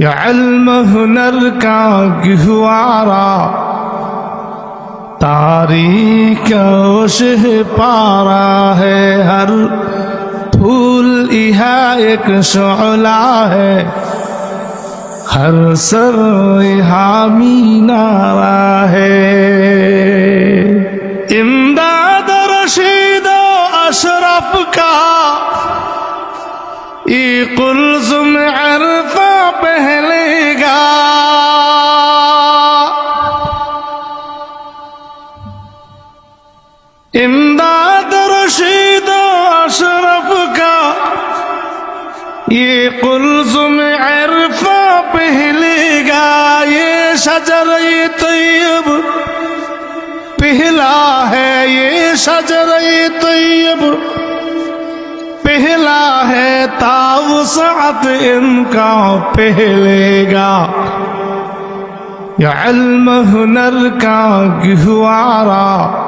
یا علم ہنر کا گہوارا تاریخ شہ پارا ہے ہر پھول یہاں ایک شعلہ ہے ہر سر حامی نارا ہے امداد رشید و اشرف کا ای قلزم عرفہ امداد رشید و اشرف کا، یہ قلزم عرفہ پہلے گا، یہ شجر طیب پہلا ہے، یہ شجر طیب پہلا ہے تاوسعت ان کا پہلے گا۔ یا علم ہنر کا گہوارا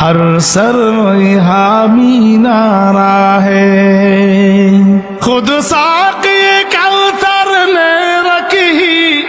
ہر سر حامی نارا ہے۔ خود ساقی کلتر نے رکھی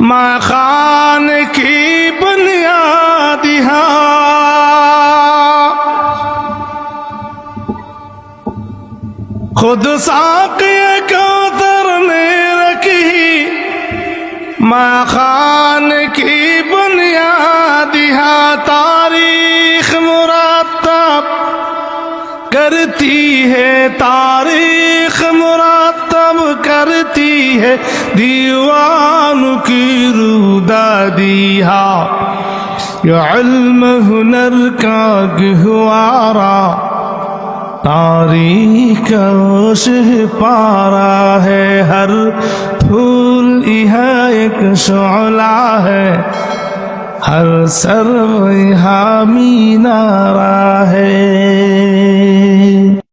ماں خان کی بنیاد ہاں۔ خود ساقی کلتر نے رکھی ماں خان کرتی ہے تاریخ مرتب کرتی ہے دیوان کی رودادی ہا یہ علم ہنر کا گہوارا تاریخ شہ پارا ہے ہر پھول یہاں ایک شعلہ ہے ہر سر حامی نارا ہے